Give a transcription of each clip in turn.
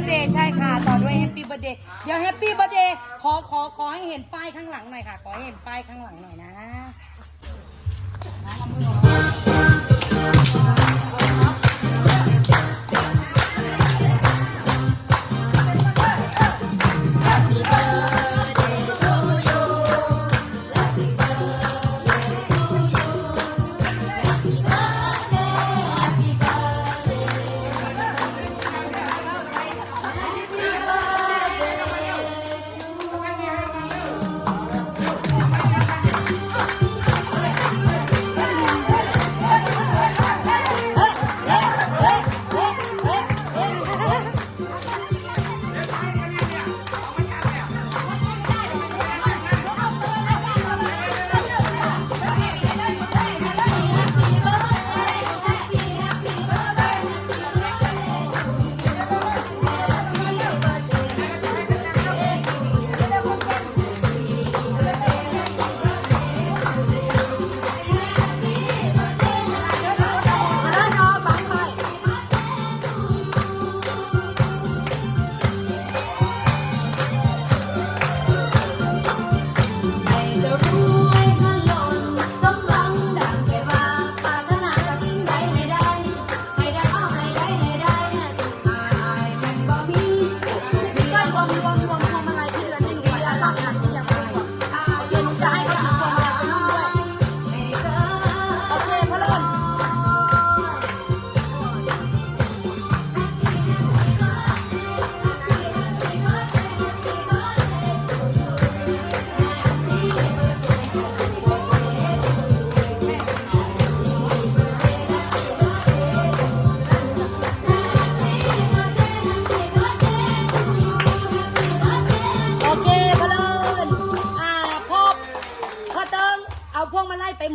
ร์เดย์ใช่ค่ะ ต่อด้วยแฮปปี้เบอร์เดย์เดี๋ยวแฮปปี้เบอร์เดย์ขอขอขอให้เห็นป้ายข้างหลังหน่อยค่ะ ขอให้เห็นป้ายข้างหลังหน่อยนะ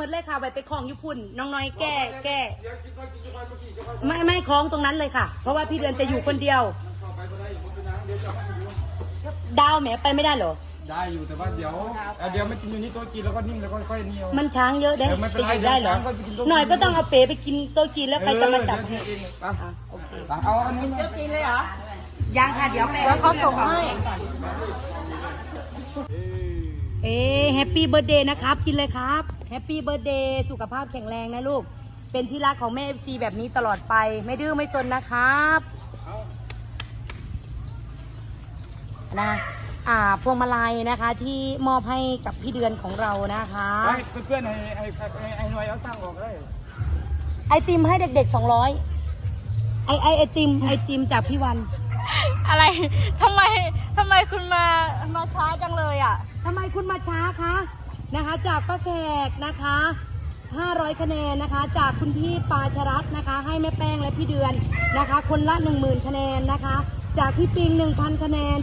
ดเลยค่ะไว้ไปคล้องยุพุ่นน้องน้อยแก้แก้ไม่ไม่คล้องตรงนั้นเลยค่ะ เพราะว่าพี่เดือนจะอยู่คนเดียว ดาวแหมไปไม่ได้เหรอได้อยู่แต่ว่าเดี๋ยวเอ่อเดี๋ยวมันกินอยู่นี่โต๊ะกินแล้วก็นิ่งแล้วก็ค่อยๆเหนียวมันช้างเยอะเด้เออไม่ไปเป็นไรอยู่ได้เหรอเดี๋ยวช้างก็ไปกินโต๊ะหน่อยก็ต้องเอาเป๋ไปกินโต๊ะจีนแล้วใครจะมาจับเอให้อเดี๋ยวกินเองไปอะโอเคไปเอาอันนี้มายังค่ะเดี๋ยวเดี๋ยวเขาส่งให้เอ๊แฮปปี้เบิร์ดเดย์นะครับกินเลยครับ แฮปปี้เบิร์ดเดย์สุขภาพแข็งแรงนะลูก เป็นที่รักของแม่เอฟซีแบบนี้ตลอดไปไม่ดื้อไม่จนนะครับนะอ่าพวงมาลัยนะคะ ที่มอบให้กับพี่เดือนของเรานะคะให้เพื่อนๆให้ให้ให้ให้หน่วยเอาสร้างออกได้ไอติมให้เด็กๆสองร้อยไอไอไอติมไอติมจากพี่วัน อะไรทำไมทำไมคุณมามาช้าจังเลยอะทำไมคุณมาช้าคะ นะคะ จากป้าแขกนะคะ 500 คะแนนนะคะ จากคุณพี่ปาชรัตน์นะคะ ให้แม่แป้งและพี่เดือนนะคะ คนละ 10,000 คะแนนนะคะ จากพี่ปิง 1,000 คะแนน